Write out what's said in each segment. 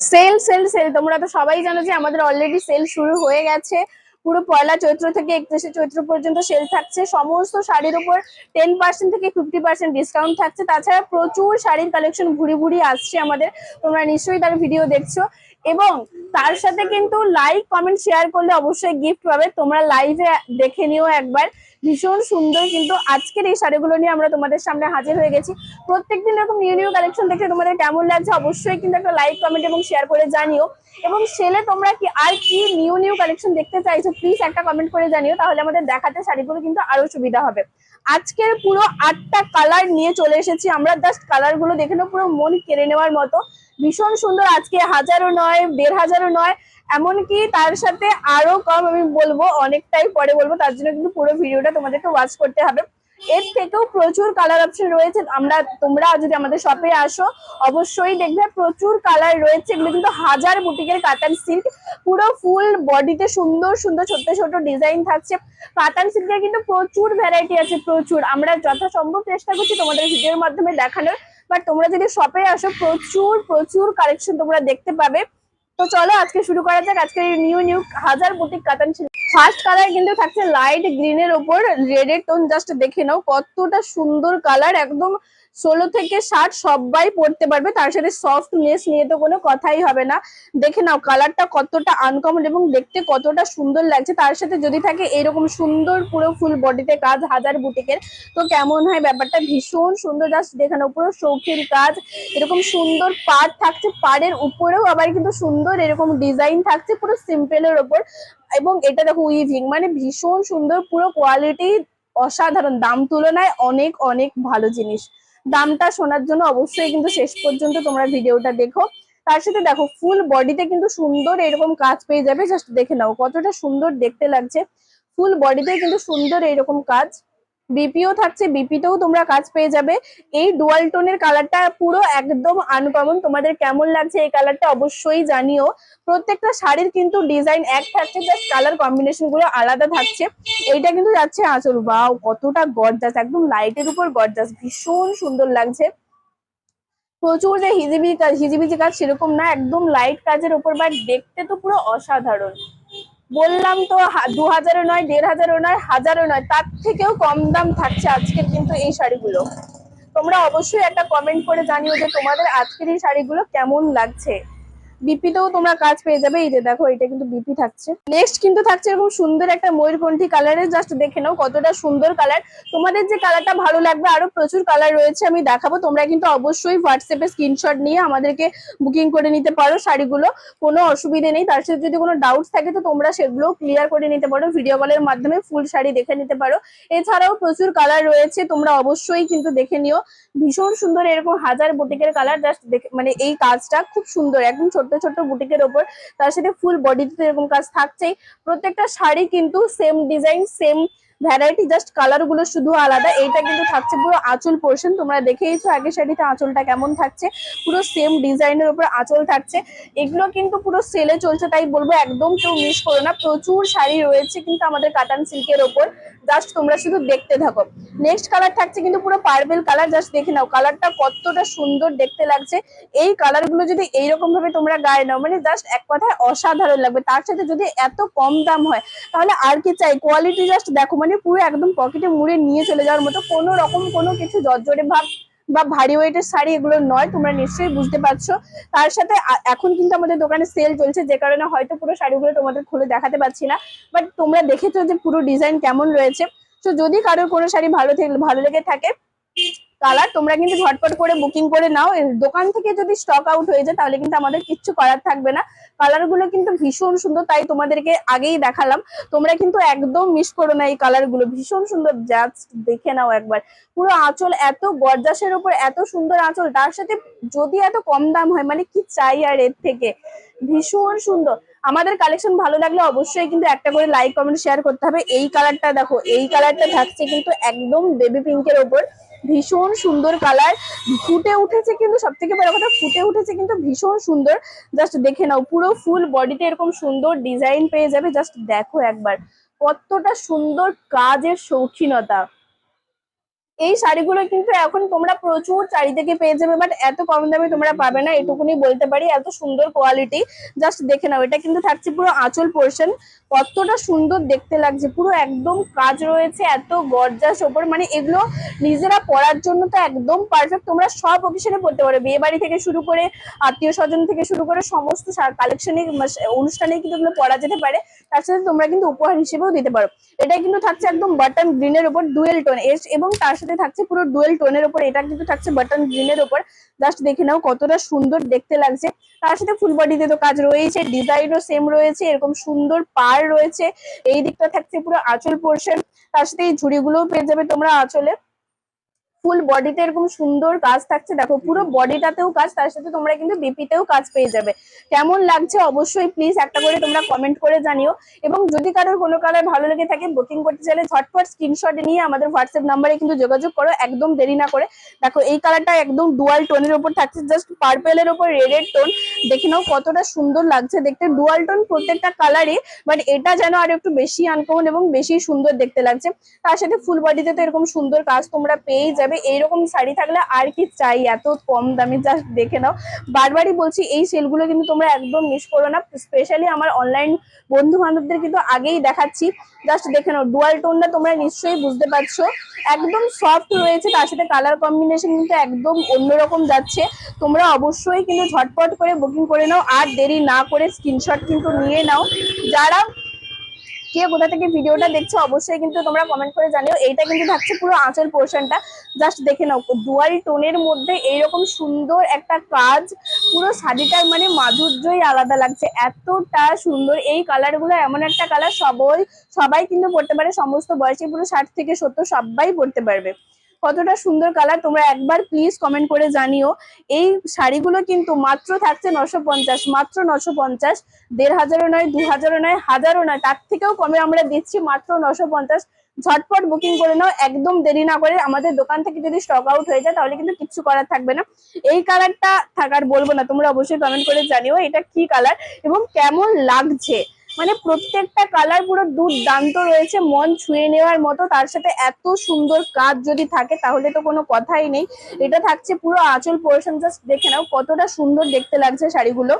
Sell sell sell তোমরা তো সবাই জানো যে আমাদের অলরেডি সেল শুরু হয়ে গেছে। পুরো পয়লা চৈত্র থেকে একত্রিশে চৈত্র পর্যন্ত সেল থাকছে। সমস্ত শাড়ির উপর টেন পার্সেন্ট থেকে ফিফটি পার্সেন্ট ডিসকাউন্ট থাকছে। তাছাড়া প্রচুর শাড়ির কালেকশন ঘুরি ঘুরি আসছে আমাদের। তোমরা নিশ্চয়ই তার ভিডিও দেখছ। এবং তার সাথে কিন্তু লাইক কমেন্ট শেয়ার করলে অবশ্যই গিফট পাবে। তোমরা লাইভে দেখে নিও একবার। ভীষণ সুন্দর কিন্তু আজকের এই শাড়িগুলো নিয়ে আমরা তোমাদের সামনে হাজির হয়ে গেছি। প্রত্যেকদিন এরকম নিউ নিউ কালেকশন দেখে তোমাদের কেমন লাগছে অবশ্যই কিন্তু একটা লাইক কমেন্ট এবং শেয়ার করে জানিও। এবং সেলে তোমরা কি আর কি নিউ নিউ কালেকশন দেখতে চাইছো প্লিজ একটা কমেন্ট করে জানিও। তাহলে আমাদের দেখাতে শাড়িগুলো কিন্তু আরও সুবিধা হবে। আজকের পুরো আটটা কালার নিয়ে চলে এসেছি আমরা। জাস্ট কালারগুলো দেখে পুরো মন কেড়ে নেওয়ার মতো। ভীষণ সুন্দর। আজকে হাজারও নয়, দেড় হাজারও নয়, এমনকি তার সাথে আরও কম আমি বলব, অনেকটাই পরে বলব, তার জন্য কিন্তু পুরো ভিডিওটা তোমাদেরকে ওয়াচ করতে হবে। এর থেকেও প্রচুর কালার অপশন রয়েছে। আমরা, তোমরা যদি আমাদের শপে আসো, অবশ্যই দেখবে প্রচুর কালার রয়েছে। এগুলো কিন্তু হাজার বুটিকের কাতান সিল্ক পুরো ফুল বডিতে সুন্দর সুন্দর ছোট ছোট ডিজাইন থাকছে। কাতান সিল্কের কিন্তু প্রচুর ভ্যারাইটি আছে, প্রচুর। আমরা যথাসম্ভব চেষ্টা করছি তোমাদের ভিডিওর মাধ্যমে দেখানোর। বাট তোমরা যদি শপে আসো, প্রচুর প্রচুর কালেকশন তোমরা দেখতে পাবে। তো চলো আজকে শুরু করা যাক। আজকে নিউ নিউ হাজার বুটিক কাতান ছিল ফার্স্ট কালার কিন্তু থাকছে লাইট গ্রিনের উপর রেড এর টোন জাস্ট দেখে নাও কতটা সুন্দর কালার একদম ষোলো থেকে ষাট সবাই পড়তে পারবে, তার সাথে সফট নেস নিয়ে তো কোনো কথাই হবে না। দেখে নাও কালারটা কতটা আনকমন এবং দেখতে কতটা সুন্দর লাগছে। তার সাথে যদি থাকে এরকম সুন্দর পুরো ফুল বডিতে কাজ, হাজার বুটিকের। তো কেমন হয় ব্যাপারটা? ভীষণ সুন্দর জাস্ট দেখে নাও, পুরো শৌখিন কাজ। এরকম সুন্দর পাড় থাকছে, পাড়ের উপরেও আবার কিন্তু সুন্দর এরকম ডিজাইন থাকছে, পুরো সিম্পলের ওপর। এবং এটা দেখো উইভিং মানে ভীষণ সুন্দর, পুরো কোয়ালিটি অসাধারণ, দাম তুলনায় অনেক অনেক ভালো জিনিস। দামটা শোনার জন্য অবশ্যই কিন্তু শেষ পর্যন্ত তোমরা ভিডিওটা দেখো। তার সাথে দেখো ফুল বডিতে কিন্তু সুন্দর এরকম কাজ পেয়ে যাবে। জাস্ট দেখে নাও কতটা সুন্দর দেখতে লাগছে। ফুল বডিতে কিন্তু সুন্দর এরকম কাজ। বিপিও থাকছে বিপিতেও তোমরা কাজ পেয়ে যাবে। এই ডুয়াল টোনের কালারটা পুরো একদম আনকমন তোমাদের কেমন লাগছে এই কালারটা অবশ্যই জানিও। প্রত্যেকটা শাড়ির কিন্তু ডিজাইন এক থাকছে জাস্ট কালার কম্বিনেশনগুলো আলাদা থাকছে। এইটা কিন্তু যাচ্ছে আঁচল। বাও কতটা গর্জাস একদম লাইটের উপর গর্জাস ভীষণ সুন্দর লাগছে। প্রচুর যে হিজিবি কাজ হিজিবিজি কাজ সেরকম না, একদম লাইট কাজের উপর বাট দেখতে তো পুরো অসাধারণ। বললাম তো দু হাজারও নয় দেড় হাজারও নয় হাজারও নয়, তার থেকেও কম দাম থাকছে আজকের কিন্তু এই শাড়িগুলো। তোমরা অবশ্যই একটা কমেন্ট করে জানিও যে তোমাদের আজকের এই শাড়িগুলো কেমন লাগছে। বিপিতেও তোমরা কাজ পেয়ে যাবে। এই যে দেখো এটা কিন্তু বিপি থাকছে। নেক্সট কিন্তু থাকছে এরকম সুন্দর একটা ময়ূরকণ্ঠী কালারের জাস্ট দেখে নাও কতটা সুন্দর কালার তোমাদের যে কালারটা ভালো লাগবে, আরও প্রচুর কালার রয়েছে, আমি দেখাবো। তোমরা কিন্তু অবশ্যই হোয়াটসঅ্যাপে স্ক্রিনশট নিয়ে আমাদেরকে বুকিং করে নিতে পারো শাড়িগুলো। কোনো অসুবিধে নেই। তার সাথে যদি কোনো ডাউটস থাকে, তো তোমরা সেগুলো ক্লিয়ার করে নিতে পারো। ভিডিও কলের মাধ্যমে ফুল শাড়ি দেখে নিতে পারো। এছাড়াও প্রচুর কালার রয়েছে, তোমরা অবশ্যই কিন্তু দেখে নিও। ভীষণ সুন্দর এরকম হাজার বুটিকের কালার জাস্ট মানে এই কাজটা খুব সুন্দর, একদম ছোট্ট ছোট্ট বুটিকের ওপর, তার সাথে ফুল বডিতে এরকম কাজ থাকছেই। প্রত্যেকটা শাড়ি কিন্তু same design same variety just কালারগুলো শুধু আলাদা। এইটা কিন্তু থাকছে পুরো আঁচল পোর্শন তোমরা দেখেইছো আগে শাড়িতে আঁচলটা কেমন থাকছে। পুরো সেম ডিজাইনের উপর আঁচল থাকছে। এগুলো কিন্তু পুরো সেলে চলছে, তাই বলব একদম কেউ মিস করো না। প্রচুর শাড়ি রয়েছে কিন্তু আমাদের কাটান সিল্কের ওপর। জাস্ট তোমরা শুধু দেখতে থাকো। নেক্সট কালার থাকছে কিন্তু পুরো পার্পেল কালার জাস্ট দেখে নাও কালারটা কতটা সুন্দর দেখতে লাগছে। এই কালারগুলো যদি এইরকম ভাবে তোমরা গায়ে নাও মানে জাস্ট এক কথায় অসাধারণ লাগবে। তার সাথে যদি এত কম দাম হয়, তাহলে আর কি চাই? কোয়ালিটি জাস্ট দেখো মানে পুরো একদম পকেটে মুড়ে নিয়ে চলে যাওয়ার মতো কোনো রকম কোনো কিছু জর্জরে ভাব বা ভারী ওয়েটের শাড়ি এগুলো নয়, তোমরা নিশ্চয়ই বুঝতে পারছ। তার সাথে এখন কিন্তু আমাদের দোকানে সেল চলছে, যে কারণে হয়তো পুরো শাড়িগুলো তোমাদের খুলে দেখাতে পারছি না। বাট তোমরা দেখেছ যে পুরো ডিজাইন কেমন রয়েছে। তো যদি কারোর কোনো শাড়ি ভালো ভালো লেগে থাকে কালার, তোমরা কিন্তু ঝটপট করে বুকিং করে নাও। দোকান থেকে যদি স্টক আউট হয়ে যায়, তাহলে কিন্তু আমাদের কিচ্ছু করার থাকবে না। কালারগুলো কিন্তু ভীষণ সুন্দর, তাই তোমাদেরকে আগেই দেখালাম। তোমরা কিন্তু একদম মিস করো না এই কালারগুলো। ভীষণ সুন্দর জাস্ট দেখে নাও একবার। পুরো আঁচল এত গর্জাসের উপর এত সুন্দর আঁচল, তার সাথে যদি এত কম দাম হয় মানে কি চাই আর এর থেকে? ভীষণ সুন্দর। আমাদের কালেকশন ভালো লাগলে অবশ্যই কিন্তু একটা করে লাইক কমেন্ট শেয়ার করতে হবে। এই কালারটা দেখো, এই কালারটা থাকছে কিন্তু একদম বেবি পিঙ্কের ওপর। ভীষণ সুন্দর কালার ফুটে উঠেছে কিন্তু সব থেকে বড় কথা, ফুটে উঠেছে কিন্তু ভীষণ সুন্দর। জাস্ট দেখে নাও, পুরো ফুল বডিতে এরকম সুন্দর ডিজাইন পেয়ে যাবে জাস্ট দেখো একবার। কতটা সুন্দর কাজের শৌখিনতা। এই শাড়িগুলো কিন্তু এখন তোমরা প্রচুর চারিদিকে পেয়ে যাবে বাট এত কম দামে তোমরা পাবে না, এটুকুনি বলতে পারি, এত সুন্দর কোয়ালিটি জাস্ট দেখে নাও, এটা কিন্তু থাকছে পুরো আঁচল পোর্শন কতটা সুন্দর দেখতে লাগছে, পুরো একদম কাজ রয়েছে, এত গর্জাস ওপর মানে এগুলো নিজেরা পরার জন্য তো একদম পারফেক্ট তোমরা সব অকেশনে পড়তে পারো, বিয়ে বাড়ি থেকে শুরু করে আত্মীয় স্বজন থেকে শুরু করে সমস্ত কালেকশনে অনুষ্ঠানে কিন্তু এগুলো পরা যেতে পারে, তার সাথে তোমরা কিন্তু উপহার হিসেবেও দিতে পারো এটা কিন্তু থাকছে একদম বাটন গ্রিনের উপর ডুয়েল টোন এবং তার সাথে থাকছে পুরো ডুয়েল টোনের উপর, এটা কিন্তু থাকছে বাটন গ্রিনের উপর। জাস্ট দেখে নাও কতটা সুন্দর দেখতে লাগছে। তার সাথে ফুল বডিতে তো কাজ রয়েছে ডিজাইনও সেম রয়েছে, এরকম সুন্দর পার রয়েছে। এই দিকটা থাকছে পুরো আঁচল পোর্শন তার সাথে এই ঝুড়িগুলোও পেয়ে যাবে তোমরা আঁচলে। ফুল বডিতে এরকম সুন্দর কাজ থাকছে। দেখো, পুরো বডিটাতেও কাজ, তার সাথে তোমরা কিন্তু বিপিতেও কাজ পেয়ে যাবে। কেমন লাগছে অবশ্যই প্লিজ একটা করে তোমরা কমেন্ট করে জানিও। এবং যদি কারোর কোনো কালার ভালো লেগে থাকে বুকিং করতে চাইলে ঝটপট স্ক্রিনশট নিয়ে আমাদের হোয়াটসঅ্যাপ নাম্বারে কিন্তু যোগাযোগ করো, একদম দেরি না করে। দেখো, এই কালারটা একদম ডুয়াল টোনের উপর থাকছে জাস্ট পার্পেলের উপর রেডের টোন দেখে নাও কতটা সুন্দর লাগছে। দেখতে ডুয়াল টোন প্রত্যেকটা কালারই বাট এটা যেন আর একটু বেশি আনকমন এবং বেশি সুন্দর দেখতে লাগছে। তার সাথে ফুল বডিতে তো এরকম সুন্দর কাজ তোমরা পেয়েই যাবে। এইরকম শাড়ি থাকলে আর কি চাই? এত কম দামে জাস্ট দেখে নাও। বারবারই বলছি, এই সেলগুলো কিন্তু তোমরা একদম মিস করো না। স্পেশালি আমার অনলাইন বন্ধু বান্ধবদের কিন্তু আগেই দেখাচ্ছি। জাস্ট দেখে নাও ডুয়াল টোনটা তোমরা নিশ্চয়ই বুঝতে পারছ। একদম সফট রয়েছে, তার সাথে কালার কম্বিনেশন কিন্তু একদম অন্যরকম যাচ্ছে। তোমরা অবশ্যই কিন্তু ঝটপট করে বুকিং করে নাও, আর দেরি না করে স্ক্রিনশট কিন্তু নিয়ে নাও। যারা কে কোথা থেকে ভিডিওটা দেখছ, অবশ্যই কিন্তু তোমরা কমেন্ট করে জানিও। এইটা কিন্তু থাকছে পুরো আঁচল পোর্শনটা জাস্ট দেখে নাও, দুয়ারি টোনের মধ্যে এইরকম সুন্দর একটা কাজ, পুরো শাড়িটার মানে মাধুর্যই আলাদা লাগছে। এতটা সুন্দর, এই কালারগুলো এমন একটা কালার সবাই সবাই কিন্তু পড়তে পারে, সমস্ত বয়সে পুরো ষাট থেকে সত্তর সবাই পড়তে পারবে। কতটা সুন্দর কালার তোমরা একবার প্লিজ কমেন্ট করে জানিও। এই শাড়িগুলো কিন্তু মাত্র থাকছে নশো পঞ্চাশ, মাত্র নশো পঞ্চাশ, দেড় হাজারও নয়, দু হাজারও নয় হাজারও নয়, তার থেকেও কমে আমরা দিচ্ছি মাত্র নশো পঞ্চাশ। ঝটপট বুকিং করে নাও, একদম দেরি না করে আমাদের দোকান থেকে যদি স্টক আউট হয়ে যায়, তাহলে কিন্তু কিচ্ছু করার থাকবে না। এই কালারটা থাকার বলব না, তোমরা অবশ্যই কমেন্ট করে জানিও এটা কি কালার এবং কেমন লাগছে। মানে প্রত্যেকটা কালার পুরো দুর্দান্ত রয়েছে, মন ছুঁয়ে নেওয়ার মতো। তার সাথে এত সুন্দর কাজ যদি থাকে, তাহলে তো কোনো কথাই নেই। এটা থাকছে পুরো আঁচল পোর্শন জাস্ট দেখে নাও কতটা সুন্দর দেখতে লাগছে শাড়িগুলো।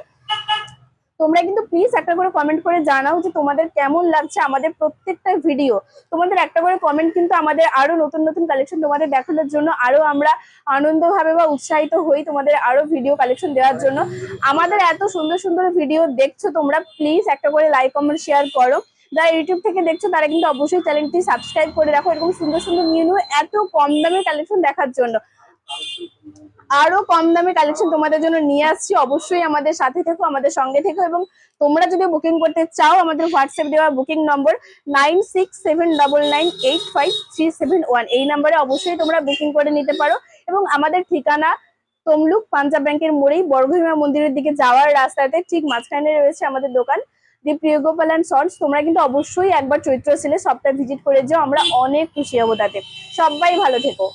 তোমরা কিন্তু প্লিজ একটা করে কমেন্ট করে জানাও যে তোমাদের কেমন লাগছে আমাদের প্রত্যেকটা ভিডিও তোমাদের একটা করে কমেন্ট কিন্তু আমাদের আরও নতুন নতুন কালেকশন তোমাদের দেখানোর জন্য, আরও আমরা আনন্দভাবে বা উৎসাহিত হই তোমাদের আরও ভিডিও কালেকশন দেওয়ার জন্য। আমাদের এত সুন্দর সুন্দর ভিডিও দেখছ তোমরা প্লিজ একটা করে লাইক কমেন্ট শেয়ার করো। যারা ইউটিউব থেকে দেখছ, তারা কিন্তু অবশ্যই চ্যানেলটি সাবস্ক্রাইব করে রাখো, এরকম সুন্দর সুন্দর নিউ নিউ এত কম দামে কালেকশন দেখার জন্য। আরও কম দামে কালেকশন তোমাদের জন্য নিয়ে আসছি। অবশ্যই আমাদের সাথে থেকো, আমাদের সঙ্গে থেকো এবং তোমরা যদি বুকিং করতে চাও, আমাদের হোয়াটসঅ্যাপ দেওয়া booking number nine six seven nine eight five three seven one এই নাম্বারে অবশ্যই তোমরা বুকিং করে নিতে পারো এবং আমাদের ঠিকানা তমলুক পাঞ্জাব ব্যাংকের মোড়েই বর্গভীমা মন্দিরের দিকে যাওয়ার রাস্তাতে ঠিক মাঝখানে রয়েছে আমাদের দোকান। দি প্রিয়গোপাল অ্যান্ড শর্টস তোমরা কিন্তু অবশ্যই একবার চৈত্র সেলে সবটা ভিজিট করে যাও, আমরা অনেক খুশি হব তাতে। সবাই ভালো থেকো।